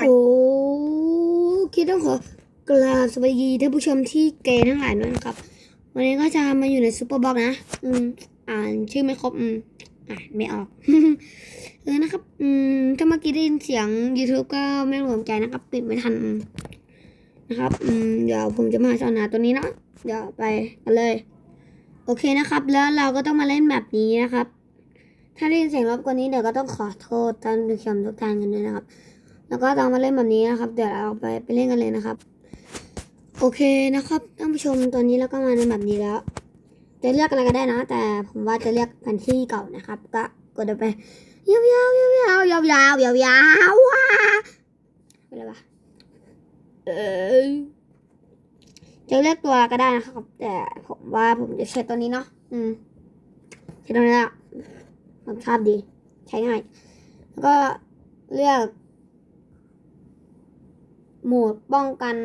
โอ้คิดต้องขอกราบสวัสดีท่านผู้ชมที่เกย์ทั้งหลายด้วยนะครับ วันนี้ก็จะมาอยู่ในซูเปอร์บ็อกนะ อืม อ่านชื่อไม่ครบ อืม อ่านไม่ออก เออนะครับ อืม ถ้าเมื่อกี้ได้ยินเสียง YouTube ก็ไม่ต้องสนใจนะครับ ปิดไม่ทันนะครับ อืม เดี๋ยวผมจะมาสอนหาตัวนี้เนาะเดี๋ยวไปกันเลย โอเคนะครับ แล้วเราก็ต้องมาเล่นแบบนี้นะครับ ถ้าได้ยินเสียงรบกวนนี้เดี๋ยวก็ต้องขอโทษท่านผู้ชมทุกท่านกันด้วยนะครับ แล้วก็ต้องมาเล่นแบบนี้นะครับ เดี๋ยวเราไปไปเล่นกันเลยนะครับ โอเคนะครับท่านผู้ชมตอนนี้เราก็มาในแบบนี้แล้ว จะเลือกอะไรก็ได้นะ แต่ผมว่าจะเลือกแผนที่เก่านะครับ ก็กดไปยาวยาวยาวยาวยาวยาวยาวยาวว้าอะไรวะเออจะเลือกตัวก็ได้นะครับ แต่ผมว่าผมจะใช้ตัวนี้เนาะอืมใช้ตัวนี้ละ ผมชอบดี ใช้ง่าย แล้วก็เลือก โหมดป้องกัน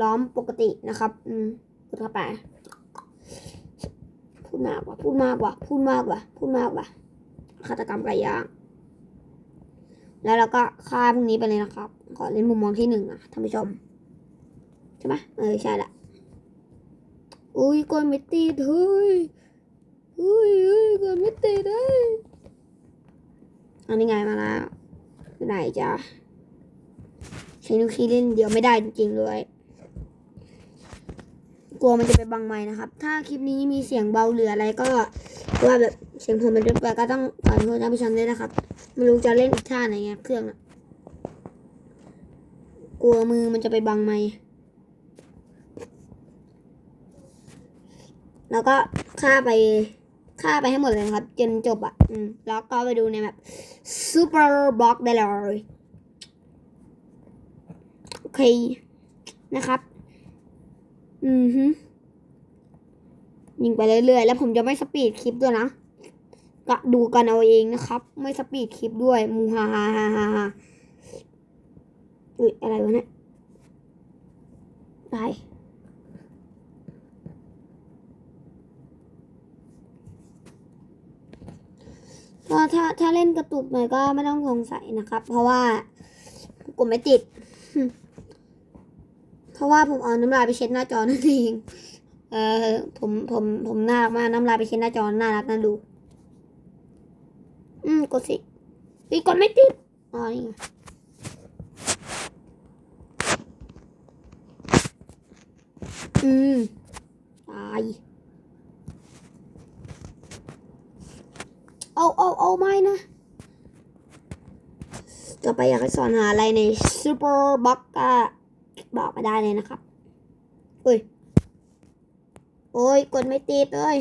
ล้อมปกตินะครับ อืมพูดเข้าไปพูดมากกว่า พูดมากกว่า พูดมากกว่า พูดมากกว่าฆาตกรรมไก่ย่าง แล้วเราก็ฆ่าพวกนี้ไปเลยนะครับ ขอเล่นมุมมองที่หนึ่งอะท่านผู้ชม ใช่ไหมเออ ใช่ละอุ้ยกดไม่ติดเฮ้ยอุ้ยอุ้ยกดไม่ติดเฮ้ย อันนี้ไงมาแล้วไหนจ้ะใช้นิ้วชี้เล่นเดียวไม่ได้จริงๆเลยกลัวมันจะไปบังไม้นะครับ ถ้าคลิปนี้มีเสียงเบาเหรืออะไรก็ว่าแบบเสียงผมมันจะไปก็ต้องขอโทษท่านผู้ชมด้วยนะครับไม่รู้จะเล่นอีกท่าไหนไงเครื่องอะกลัวมือมันจะไปบังไม้แล้วก็ฆ่าไป ฆ่าไปให้หมดเลยครับ จนจบอะ อืม แล้วก็ไปดูในแบบ Super Box ได้เลยโอเค นะครับ อือฮึยิงไปเรื่อยๆ แล้วผมจะไม่สปีดคลิปด้วยนะก็ดูกันเอาเองนะครับ ไม่สปีดคลิปด้วย มูฮาฮาฮาฮาฮาอุ้ยอะไรวะเนี่ย ได้ ก็ถ้าถ้าเล่นกระตุกหน่อยก็ไม่ต้องสงสัยนะครับ เพราะว่ากดไม่ติด เพราะว่าผมเอาน้ำลายไปเช็ดหน้าจอนั่นเองเออผมผมผมน่ารักมากน้ำลายไปเช็ดหน้าจอน่ารักน่าดู อืมกดสิอีกกดไม่ติดอ๋อนี่อืมตาย เอาเอาเอาไม่นะ ต่อไปอยากให้สอนหาอะไรใน Super Box ก็บอกมาได้เลยนะครับอุ้ย โอ้ย กดไม่ติดเลย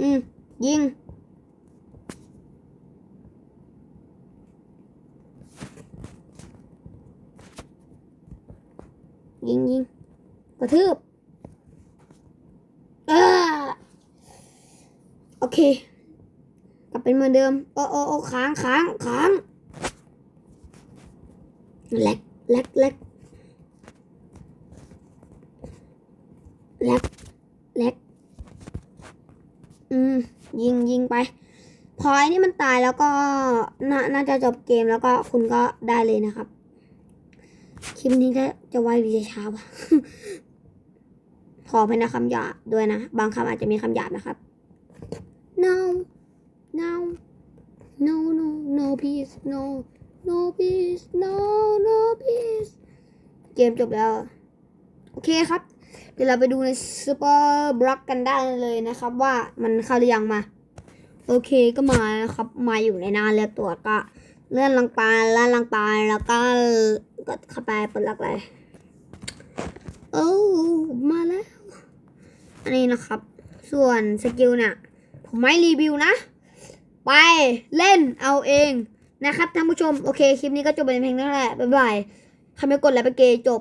อืม ยิง ยิงยิงกระทืบอ่าโอ เค กลับเป็นเหมือนเดิม โอ้โอ้โอ้ค้างค้างค้างแลกแลกแลกแลกแลกอืม ยิงยิงไป พอไอ้นี่มันตายแล้วก็นาน่าจะจบเกมแล้วก็คุณก็ได้เลยนะครับ คลิปนี้จะจะไวหรือจะช้าวะขอเป็นนะคำหยาบด้วยนะ บางคำอาจจะมีคำหยาบนะครับ no no no no no please no no peace no no peace เกมจบแล้ว โอเคครับ เดี๋ยวเราไปดูใน Super Block กันได้เลยนะครับ ว่ามันเข้าหรือยังมา โอเคก็มานะครับ มาอยู่ในหน้าเลือกตัวก็ เลื่อนลังไปเลื่อนลงไปแล้วก็กดเข้าไปเปลดล็อกเลยโอ้มาแล้ว อันนี้นะครับ ส่วนสกิลเนี่ย ผมไม่รีวิวนะ ไปเล่นเอาเองนะครับท่านผู้ชม โอเค คลิปนี้ก็จบเป็นเพลงเท่านั้นแหละ บ๊ายบายใครไม่กดแล้วไปเกย์จบ